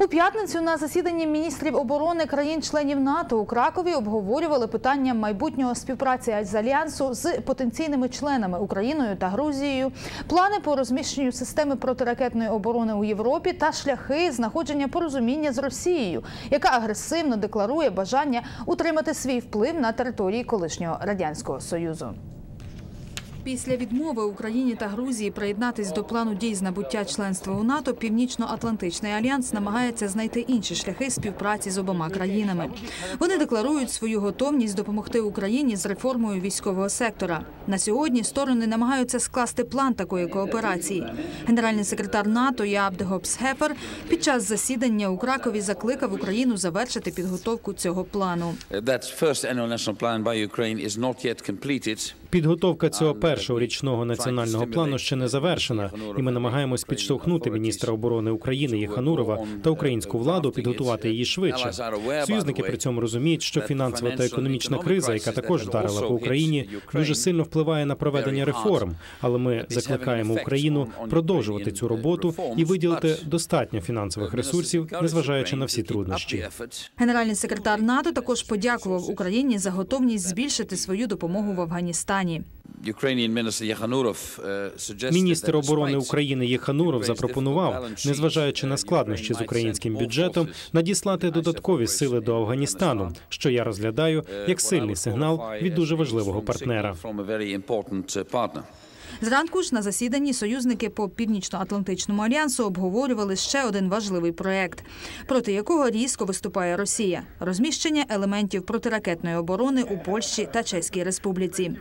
У п'ятницю на засіданні міністрів оборони країн-членів НАТО у Кракові обговорювали питання майбутнього співпраці з альянсу з потенційними членами Україною та Грузією, плани по розміщенню системи протиракетної оборони у Європі та шляхи знаходження порозуміння з Росією, яка агресивно декларує бажання утримати свій вплив на території колишнього радянського союзу. Після відмови Україні та Грузії приєднатись до плану дій з набуття членства у НАТО, Північно-Атлантичний альянс намагається знайти інші шляхи співпраці з обома країнами. Вони декларують свою готовність допомогти Україні з реформою військового сектора. На сьогодні сторони намагаються скласти план такої кооперації. Генеральний секретар НАТО Яаб Дегопс під час засідання у Кракові закликав Україну завершити підготовку цього плану. Підготовка цього першого річного національного плану ще не завершена, і ми намагаємось підштовхнути міністра оборони України Єханурова та українську владу підготувати її швидше. Союзники при цьому розуміють, що фінансова та економічна криза, яка також вдарила по Україні, дуже сильно впливає на проведення реформ. Але ми закликаємо Україну продовжувати цю роботу і виділити достатньо фінансових ресурсів, незважаючи на всі труднощі. Генеральний секретар НАТО також подякував Україні за готовність збільшити свою допомогу в Афганістані. Uh, Міністр оборони України Єхануров запропонував, незважаючи на складнощі з українським бюджетом, надіслати додаткові сили до Афганістану, що я розглядаю як сильний сигнал від дуже важливого партнера. Зранку ж на засіданні союзники по північно-атлантичному альянсу обговорювали ще один важливий проект, проти якого різко виступає Росія розміщення елементів протиракетної оборони у Польщі та Чеській Республіці.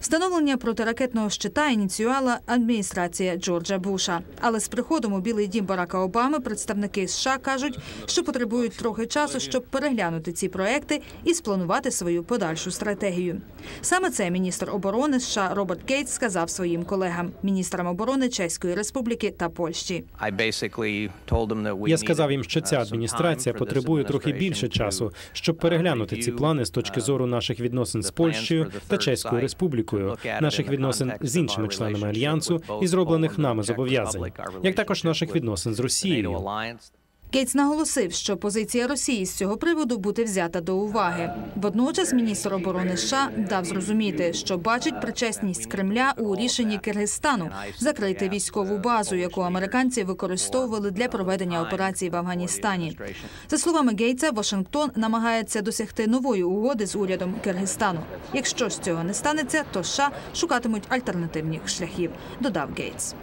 Встановлення протиракетного щита ініціювала адміністрація Джорджа Буша. Але з приходом у Білий Дім Барака Обами представники США кажуть, що потребують трохи часу, щоб переглянути ці проекти і спланувати свою подальшу стратегію. Саме це міністр оборони США Роберт Кейтс сказав своїм колегам, міністрам оборони Чеської Республіки та Польщі. Я сказав їм, що ця адміністрація потребує трохи більше часу, щоб переглянути ці плани з точки зору наших відносин з Польщею та Чеською Республікою, наших відносин з іншими членами альянсу і зроблених нами зобов'язань, як також наших відносин з Росією. Гейтс наголосив, що позиція Росії з цього приводу буде взята до уваги. Водночас міністр оборони США дав зрозуміти, що бачить причесність Кремля у рішенні Киргизстану закрити військову базу, яку американці використовували для проведення операцій в Афганістані. За словами Гейтса, Вашингтон намагається досягти нової угоди з урядом Киргизстану. Якщо ж цього не станеться, то США шукатимуть альтернативних шляхів. Додав Гейтс.